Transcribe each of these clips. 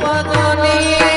পদনে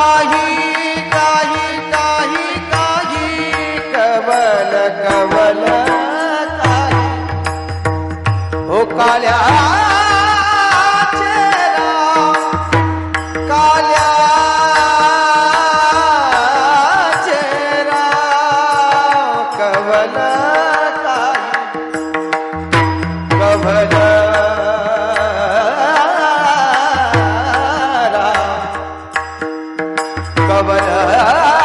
काही काही काही काही. कवल कवल काही. हो काल्या ಭಗವನ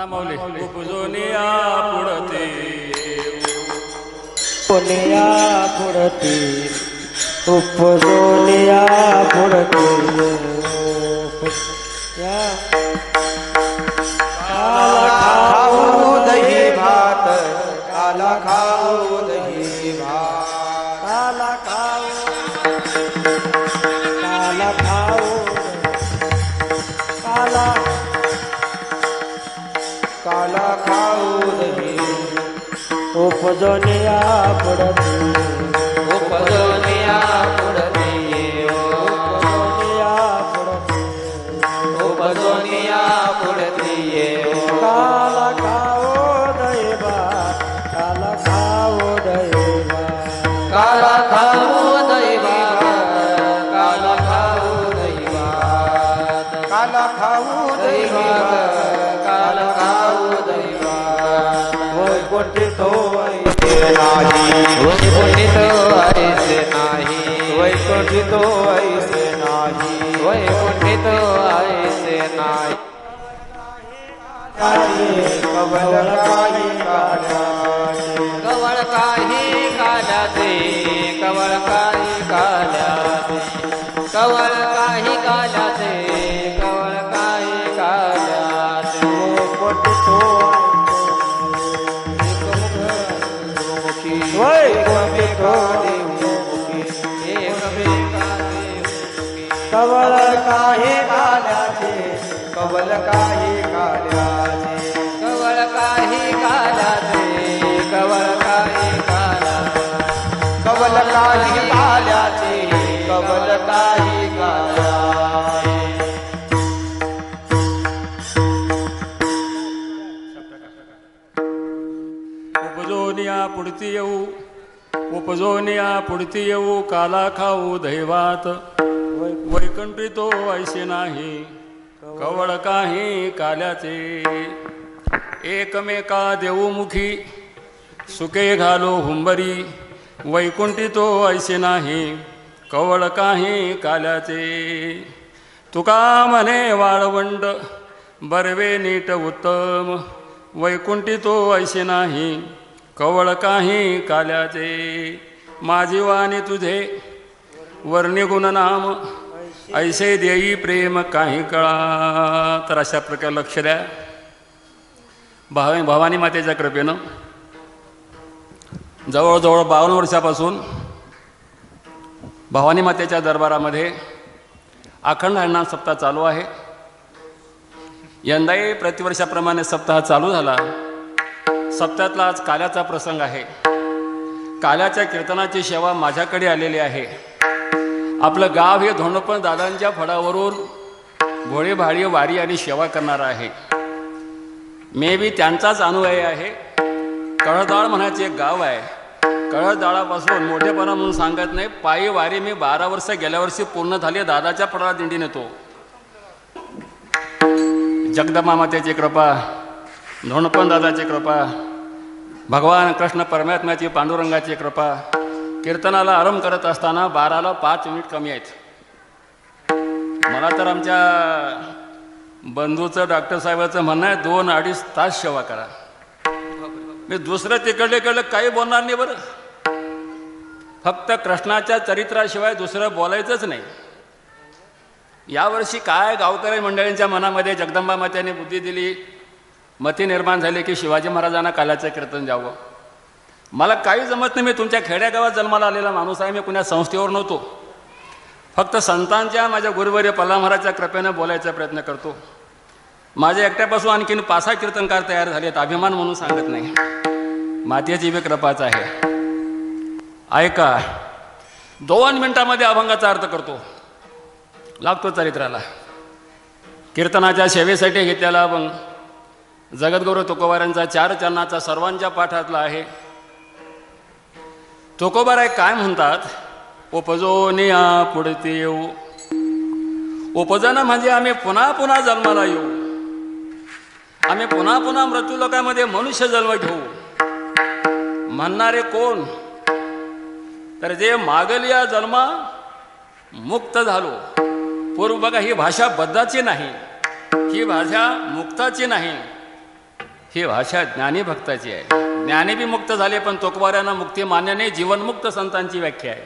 Ganamos उपजोनिया पुढती उपजोनिया पुढती उपजोनिया पुढती उपजोनिया पुढती काला खाऊ दैवा काला खाऊ दैवा काला खाऊ वैकुंठित ऐसे नाही. वैकुंठी तो ऐसे नाही. वैकुंठित ऐसे नाही. कवल काही काढाचे उपजोनिया पुढती येऊ काला खाऊ दैवात. वैकुंठी तो ऐसे नाही कवळ काही काल्याचे. एकमेका देऊमुखी सुके घालो हुंबरी. वैकुंठी तो ऐसे नाही कवळ काही काल्याचे. तुका म्हणे वाळवंड बरवे नीट उत्तम. वैकुंठी तो ऐसे नाही कवळ काही काल्याचे. माझी वाणी तुझे वर्णी गुणनाम ऐसे देई प्रेम काही कळा. तर अशा प्रकारे लक्ष द्या. भाव भवानी मातेच्या कृपेनं. जवळजवळ बावन्न वर्षापासून भवानी मातेच्या दरबारामध्ये अखंड अण्णा सप्ताह चालू आहे. यंदाही प्रतिवर्षाप्रमाणे सप्ताह चालू झाला. सप्त्यातला आज काल्याचा प्रसंग आहे. काल्याच्या कीर्तनाची सेवा माझ्याकडे आलेली आहे. आपलं गाव हे धोंडपण दादांच्या फडावरून भोळेभाळी वारी आणि सेवा करणार आहे. मे बी त्यांचाच अनुयायी आहे. कळदाळ म्हणायचे एक गाव आहे. कळदाळापासून मोठेपणा म्हणून सांगत नाही. पायी वारी मी बारा वर्ष गेल्या वर्षी पूर्ण झाली दादाच्या फडाला दिंडी नेतो. जगदमा मातेची कृपा धोंडपण दादाची कृपा भगवान कृष्ण परमात्म्याची पांडुरंगाची कृपा कीर्तनाला आरंभ करत असताना बाराला पाच मिनिट कमी आहेत. मला तर आमच्या बंधूचं डॉक्टर साहेबाचं म्हणणं आहे दोन अडीच तास सेवा करा. मी दुसरं तिकडले इकडलं काही बोलणार नाही बरं. फक्त कृष्णाच्या चरित्राशिवाय दुसरं बोलायचंच नाही. यावर्षी काय गावकरी मंडळींच्या मनामध्ये जगदंबा मात्याने बुद्धी दिली मती निर्माण झाले की शिवाजी महाराजांना कालाचं कीर्तन द्यावं मला काही जमत नाही मी तुमच्या खेड्यागावात जन्माला आलेला माणूस आहे मी कुण्या संस्थेवर नव्हतो. फक्त संतांच्या माझ्या गुरुवर्य पल्लामहाराजच्या कृपेनं बोलायचा प्रयत्न करतो. माझ्या एकट्यापासून आणखीन पाच सहा कीर्तनकार तयार झालेत अभिमान म्हणून सांगत नाही. मातेची बी कृपाच आहे. ऐका दोन मिनिटामध्ये अभंगाचा अर्थ करतो. लागतो चरित्राला. कीर्तनाच्या सेवेसाठी घेतलेला अभंग. जगद्गुरू तुकोबारांचा चार चरणाचा सर्वांच्या पाठातला आहे. तुकोबाराय काय म्हणतात? उपजोनिया पुढते येऊ. उपजन म्हणजे आम्ही पुन्हा पुन्हा जन्माला येऊ. आम्ही पुन्हा पुन्हा मृत्यूलोकामध्ये मनुष्य जन्म घेऊ. म्हणणारे कोण? तर जे मागल या जन्मा मुक्त झालो. पूर्व बघा ही भाषा बद्धाची नाही. ही भाषा मुक्ताची नाही. ही भाषा ज्ञानी भक्ताची आहे. ज्ञानी बी मुक्त झाले पण तोकवाऱ्यांना मुक्ती मान्याने जीवनमुक्त संतांची व्याख्या आहे.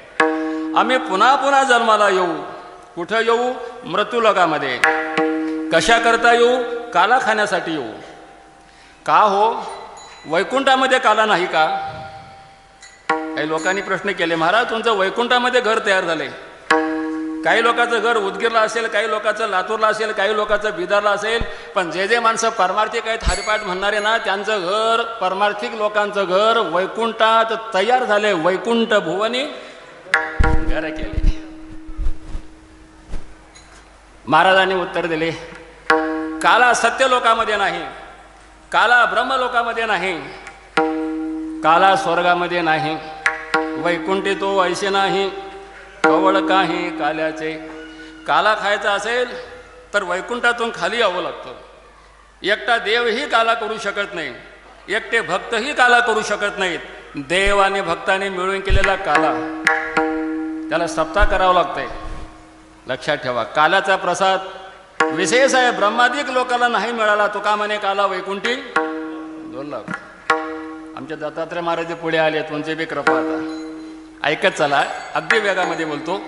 आम्ही पुन्हा पुन्हा जन्माला येऊ. कुठं येऊ? मृत्यूलोकामध्ये. कशा करता येऊ? काला खाण्यासाठी येऊ. का हो? वैकुंठामध्ये काला नाही का? काही लोकांनी प्रश्न केले महाराज तुमचं वैकुंठामध्ये घर तयार झाले काही लोकांचं घर उदगीरला असेल काही लोकांचं लातूरला असेल काही लोकांचं बिदारला असेल पण जे जे माणसं परमार्थिक आहेत हरिपाठ म्हणणारे ना त्यांचं घर परमार्थिक लोकांचं घर वैकुंठात तयार झाले वैकुंठ भुवनी घर केले. महाराजांनी उत्तर दिले काला सत्य लोकामध्ये नाही काला ब्रह्मलोकामध्ये नाही काला स्वर्गामध्ये नाही वैकुंठी तो ऐसे नाही कवळ काही काल्याचे. काला खायचा असेल तर वैकुंठातून खाली यावं लागतं. एकटा देवही काला करू शकत नाही. एकटे भक्तही काला करू शकत नाहीत. देव आणि भक्ताने मिळून केलेला काला. त्याला सप्ताह करावं लागतंय. लक्षात ठेवा कालाचा प्रसाद विशेष आहे. ब्रह्मादिक लोकाला नाही मिळाला तुका म्हणे काला वैकुंठी? दोन लाख आमच्या दत्तात्रय महाराज पुढे आले तुमचे बी कृपा आता. ऐकत चला. अगदी वेगामध्ये बोलतो.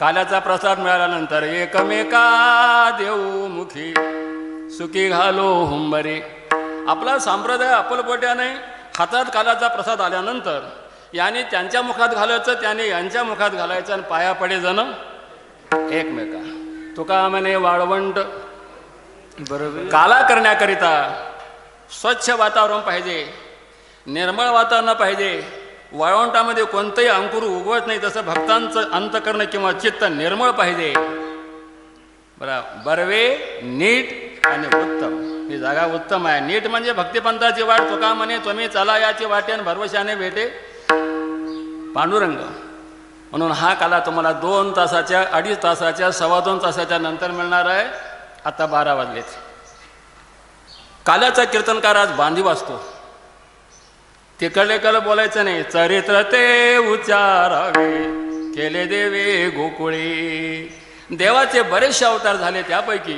काल्याचा प्रसाद मिळाल्यानंतर एकमेका देऊ मुखी. सुखी घालो हुंबरे. आपला संप्रदाय अप्पलपोट्याने हातात काल्याचा प्रसाद आल्यानंतर याने त्यांच्या मुखात घालायचं त्याने यांच्या मुखात घालायचं आणि पाया पडे जण एकमेका. तुका म्हणे वाळवंट. बरोबर. काला करण्याकरिता स्वच्छ वातावरण पाहिजे निर्मळ वातावरण पाहिजे वाळवंटामध्ये कोणतंही अंकुर उगवत नाही तसं भक्तांचं अंतकरण किंवा चित्त निर्मळ पाहिजे. बरा बरवे नीट आणि उत्तम. ही जागा उत्तम आहे. नीट म्हणजे भक्तिपंथाची वाट तुका म्हणे तुम्ही चला याची वाटेन भरवशाने भेटे. पांडुरंग. म्हणून हा काला तुम्हाला दोन तासाच्या अडीच तासाच्या सव्वा दोन तासाच्या नंतर मिळणार आहे. आता बारा वाजलेच काल्याचा कीर्तनकार आज बांधीव असतो तिकडले कल बोलायचं नाही. चरित्र ते उच्चारावे. केले देवे गोकुळी. देवाचे बरेचसे अवतार झाले त्यापैकी.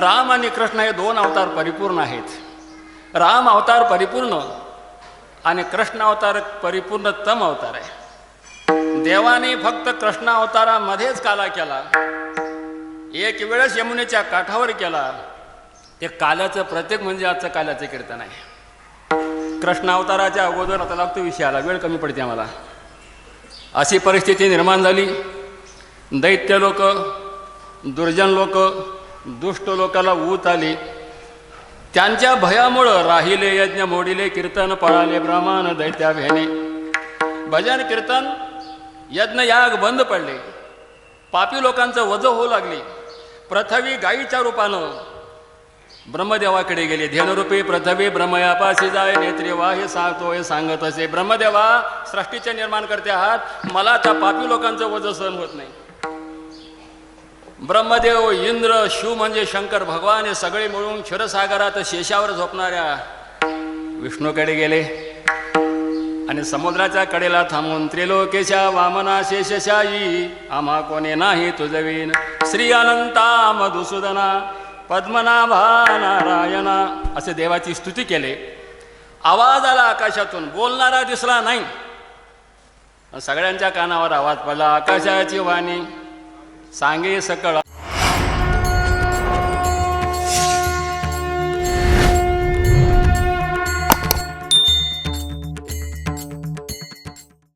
राम आणि कृष्ण हे दोन अवतार परिपूर्ण आहेत. राम अवतार परिपूर्ण आणि कृष्ण अवतार परिपूर्णतम अवतार आहे. देवाने फक्त कृष्ण अवतारामध्येच काला केला. एक वेळेस यमुनेच्या काठावर केला. ते काल्याचं प्रत्येक म्हणजे आजचं काल्याचं कीर्तन आहे. कृष्ण अवताराच्या अगोदर आता लागतो विषयाला वेळ कमी पडते आम्हाला. अशी परिस्थिती निर्माण झाली. दैत्य लोक दुर्जन लोक दुष्ट लोकाला ऊत आली. त्यांच्या भयामुळं राहिले यज्ञ मोडिले कीर्तन पळाले ब्राह्मण दैत्या भेने भजन कीर्तन यज्ञ याग बंद पडले. पापी लोकांचं वज होऊ लागले. पृथ्वी गायीच्या रूपानं ब्रह्मदेवाकडे गेले. धेनुरूपी पृथ्वी ब्रह्मयापाशी जाय नेत्री वा हे सांगतो हे सांगत असे ब्रह्मदेवा सृष्टीचे निर्माण करते आहात. मला त्या पापी लोकांचं वज सहन होत नाही. ब्रह्मदेव इंद्र शिव म्हणजे शंकर भगवान हे सगळे मिळून क्षीरसागरात शेषावर झोपणाऱ्या विष्णूकडे गेले. आणि समुद्राच्या कडेला थांबून त्रिलोकेशा वामना शेषशाई आम्हा कोणी नाही तुझवीन. श्री अनंता मधुसूदना पद्मनाभा नारायणा असे देवाची स्तुती केले. आवाज आला आकाशातून. बोलणारा दिसला नाही. सगळ्यांच्या कानावर आवाज पडला. आकाशाची वाणी सांगे सकळ.